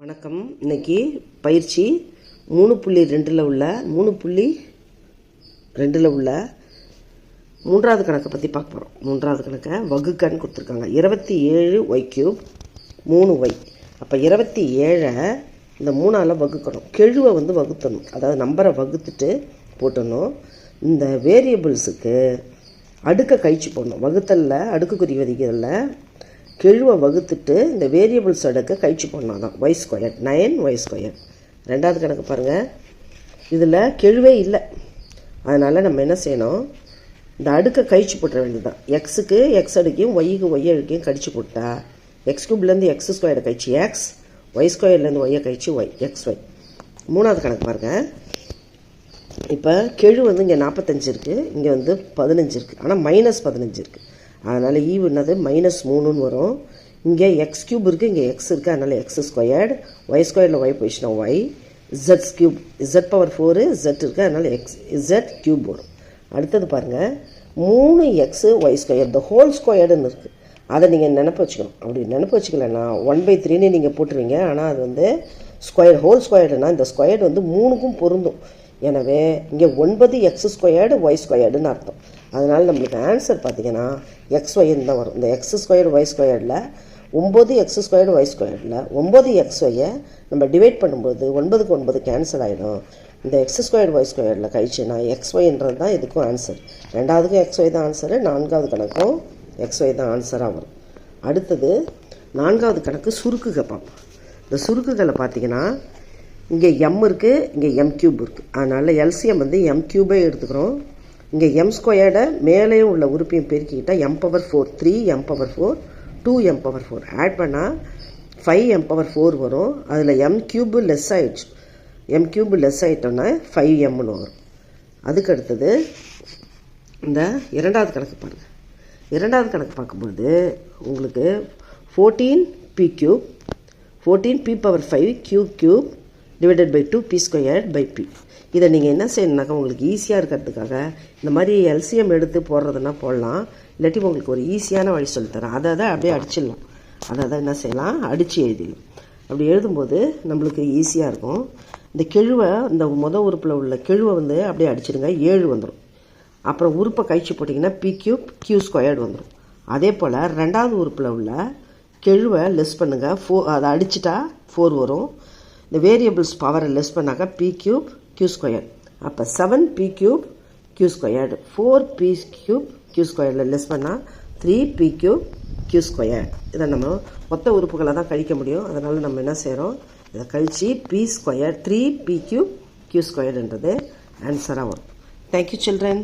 வணக்கம். இன்னைக்கு பயிற்சி மூணு புள்ளி ரெண்டில் உள்ள மூணு புள்ளி ரெண்டில் உள்ள மூன்றாவது கணக்கை பற்றி பார்க்க போகிறோம் மூன்றாவது கணக்கை வகுக்கன்னு கொடுத்துருக்காங்க. இருபத்தி ஏழு ஒய் கியூப் மூணு ஒய் அப்போ இருபத்தி ஏழை இந்த மூணால் வகுக்கணும். கெழுவை வந்து வகுத்தணும். அதாவது நம்பரை வகுத்துட்டு போட்டணும். இந்த வேரியபிள்ஸுக்கு அடுக்கை கழிச்சு போடணும். வகுத்தலில் அடுக்குக்குறி வதிகளில் கெழுவை வகுத்துட்டு இந்த வேரியபிள்ஸ் அடுக்கை கழிச்சு போடணும் தான் Y square nine Y square ரெண்டாவது கணக்கு பாருங்கள் இதில் கெழுவே இல்லை. அதனால் நம்ம என்ன செய்யணும்? இந்த அடுக்கை கழிச்சு போட்டுற வேண்டியதுதான். எக்ஸுக்கு எக்ஸ் அடுக்கையும் ஒய்க்கு ஒய் அடுக்கையும் கழிச்சு போட்டா எக்ஸ் கியூப்லேருந்து எக்ஸ் ஸ்கொயரை கழிச்சு எக்ஸ் ஒய் ஸ்கொயர்லேருந்து ஒய்யை கழிச்சு ஒய் எக்ஸ் ஒய் மூணாவது கணக்கு பாருங்கள் இப்போ கெழு வந்து இங்கே நாற்பத்தஞ்சு இருக்குது இங்கே வந்து பதினஞ்சு இருக்குது ஆனால் மைனஸ் பதினஞ்சு இருக்குது அதனால் ஈ e என்னது? மைனஸ் மூணுன்னு வரும். இங்கே எக்ஸ் கியூப் இருக்குது இங்கே எக்ஸ் இருக்குது அதனால் எக்ஸ் ஸ்கொயர்டு ஒய் ஸ்கொயரில் ஒய் போயிடுச்சுன்னா Y Z cube Z power four Z இருக்குது அதனால் எக்ஸ் இசட் கியூப் வரும். அடுத்தது பாருங்கள் மூணு X Y square the whole ஸ்கொயர்டுன்னு இருக்குது அதை நீங்கள் நினப்பு வச்சுக்கணும். அப்படி நினப்பு வச்சுக்கலன்னா ஒன் பை த்ரீன்னு நீங்கள் போட்டுருவீங்க. ஆனால் அது வந்து ஸ்கொயர் ஹோல் ஸ்கொயர்டுனா இந்த ஸ்கொயர்டு வந்து மூணுக்கும் பொருந்தும். எனவே இங்கே ஒன்பது எக்ஸ் ஸ்கொயர்டு ஒய் ஸ்கொயர்டுன்னு அர்த்தம். அதனால் நம்மளுக்கு ஆன்சர் பார்த்தீங்கன்னா எக்ஸ் ஒய்ன்னு தான் வரும். இந்த எக்ஸ் ஸ்கொயர்டு ஒய் ஸ்கொயர்டில் ஒம்பது எக்ஸ் ஸ்கொயர்டு ஒய் ஸ்கொயர்டில் ஒம்பது எக்ஸ் ஒய்யை நம்ம டிவைட் பண்ணும்போது ஒன்பதுக்கு ஒன்பது கேன்சல் ஆகிடும் இந்த எக்ஸ் ஸ்கொயர்டு ஒய் ஸ்கொயர்டில் கழிச்சுன்னா எக்ஸ் ஒய்ன்றது தான் இதுக்கும் ஆன்சர் ரெண்டாவதுக்கும் எக்ஸ் ஒய் தான் ஆன்சரு நான்காவது கணக்கும் எக்ஸ் ஒய் தான் ஆன்சராக வரும். அடுத்தது நான்காவது கணக்கு சுருக்குக பார்ப்போம் இந்த சுருக்குகளை பார்த்தீங்கன்னா இங்கே எம் இருக்குது இங்கே எம் கியூப் இருக்குது அதனால் எல்சிஎம் வந்து எம் கியூபே எடுத்துக்கிறோம். இங்கே எம் ஸ்கொயர்டை மேலேயும் உள்ள உறுப்பையும் பெருக்கிக்கிட்டால் M power four three M power four two M power four add பண்ணால் ஃபைவ் எம் பவர் ஃபோர் வரும். அதில் எம் கியூபு லெஸ் ஆகிடுச்சு எம் கியூபு லெஸ் ஆகிட்டோன்னா ஃபைவ் எம்னு வரும். அதுக்கு அடுத்தது இந்த இரண்டாவது கணக்கு பாருங்கள் இரண்டாவது கணக்கு பார்க்கும்போது உங்களுக்கு fourteen b cube fourteen b power five q cube divided by two b square by b இதை நீங்கள் என்ன செய்யணுனாக்கா உங்களுக்கு ஈஸியாக இருக்கிறதுக்காக இந்த மாதிரி எல்சிஎம் எடுத்து போடுறதுனா போடலாம். இல்லாட்டி உங்களுக்கு ஒரு ஈஸியான வழி சொல்லித்தரேன் அதை அதை அப்படியே அடிச்சிடலாம். அதை அதை என்ன செய்யலாம்? அடித்து எழுதிடலாம். அப்படி எழுதும்போது நம்மளுக்கு ஈஸியாக இருக்கும். இந்த கெழுவை இந்த மொதல் உறுப்பில் உள்ள கெழுவை வந்து அப்படியே அடிச்சிடுங்க. ஏழு வந்துடும் அப்புறம் உறுப்பை கழிச்சு போட்டிங்கன்னா பி கியூப் கியூ ஸ்கொயர்டு வந்துடும் அதே போல் ரெண்டாவது உறுப்பில் உள்ள கெழுவை லெஸ் பண்ணுங்கள் ஃபோ அதை அடிச்சிட்டா ஃபோர் வரும். இந்த வேரியபிள்ஸ் பவரை லெஸ் பண்ணாக்கா பி கியூப் கியூ ஸ்கொயர் அப்போ seven P cube Q squared four P cube Q ஸ்கொயரில் less பண்ணால் three P cube Q square இதை நம்ம மொத்த உறுப்புகளை தான் கழிக்க முடியும். அதனால் நம்ம என்ன செய்கிறோம் இதை கழித்து P square three P cube Q ஸ்கொயர்ன்றது ஆன்சராக வரும். Thank you children